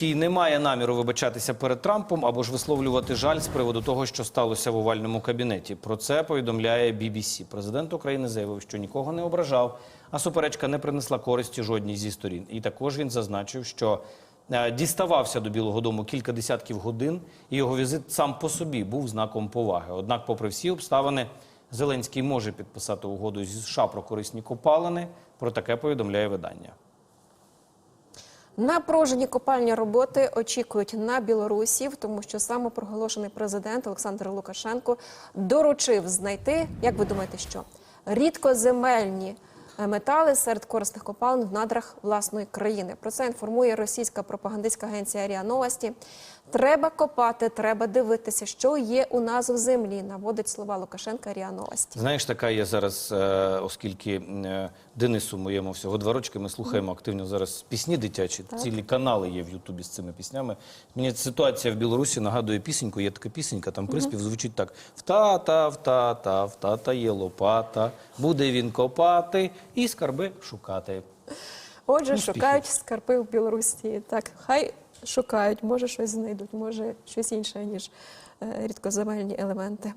Який не має наміру вибачатися перед Трампом або ж висловлювати жаль з приводу того, що сталося в овальному кабінеті. Про це повідомляє BBC. Президент України заявив, що нікого не ображав, а суперечка не принесла користі жодній зі сторін. І також він зазначив, що е, діставався до Білого Дому кілька десятків годин, і його візит сам по собі був знаком поваги. Однак, попри всі обставини, Зеленський може підписати угоду зі США про корисні копалини. Про таке повідомляє видання. Напружені копальні роботи очікують на білорусів, тому що самопроголошений президент Олександр Лукашенко доручив знайти, як ви думаєте, що? Рідкоземельні метали серед корисних копалин в надрах власної країни. Про це інформує російська пропагандистська агенція РІА Новості. Треба копати, треба дивитися, що є у нас в землі. Наводить слова Лукашенка РІА Новості. Знаєш, така є зараз, е, оскільки е, Денису моєму всього два рочки, ми слухаємо активно зараз пісні дитячі, цілі канали є в Ютубі з цими піснями. Мені ситуація в Білорусі нагадує пісеньку, є така пісенька, там приспів звучить так: в-та-та, в-та-та, в-та-та є лопата, буде він копати і скарби шукати. Отже, Успіхів. шукають скарби в Білорусі. Так, хай шукають, може щось знайдуть, може щось інше, ніж е, рідкоземельні елементи.